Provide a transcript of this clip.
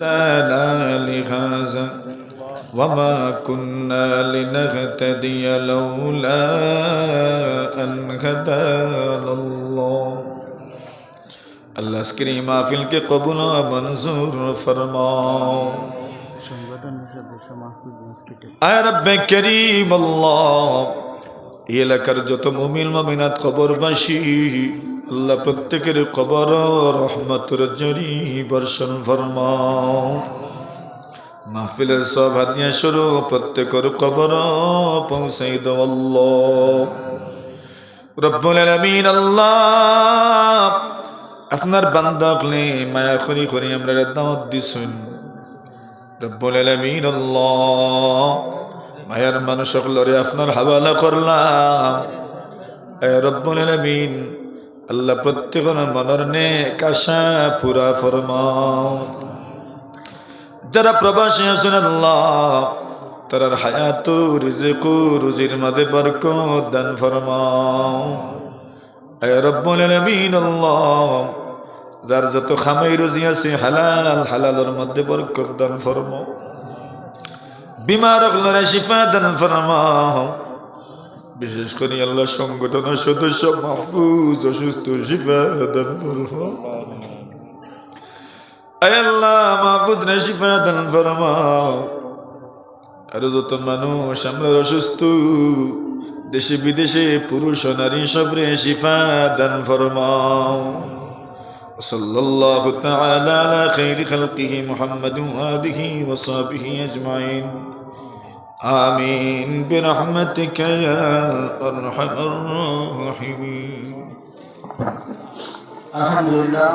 لا لهذا وما كنا لنهتدي لولا أن هدانا الله اللہ اس کی محفل کے قبول و منظور فرماؤ اے رب کریم اللہ یہ لکر جو تم امیل ممینات قبر بشی আল্লাহ প্রত্যেকের কবর রহমতের জরি বর্ষণ ফরমাও। মাহফিলের সব হাতিয়া শুরু, প্রত্যেকের কবর পৌঁছাই আল্লাহ। রব্বুল আলামিন আল্লাহ, আপনার বান্দাকলে মায়া করি করি আমরা দাওয়াত দিছুন। রব্বুল আলামিন আল্লাহ, মায়ার মানুষ সকলরে আপনার হাওয়ালা করলাম। রব্বুল আলামিন আল্লাহ প্রত্যেকের মনের নে কাশা পুরা ফরমাও। যারা প্রবাসী আছেন আল্লাহ তারার হায়াত রিজিক রুজির মাঝে বরকত দান ফরমাও। যার যত খামাই রুজি আছে, হালাল হালালের মধ্যে বরকত দান ফরমাও। বিমার শিফা দান ফরমাও। বিশেষ করে আল্লাহ সংগঠনের সদস্য মাহফুজ অসুস্থ শিফা দান ফরমাও আয় আল্লাহ মাহফুজ রে শিফা দান ফরমাও আরো যত মানুষ আমরা অসুস্থ দেশে বিদেশে পুরুষ ও নারী সবরে শিফা দান ফরমাও صلى الله تعالى على خير خلقه محمد وآله وصحبه أجمعين آمين برحمتك يا أرحم الراحمين الحمد لله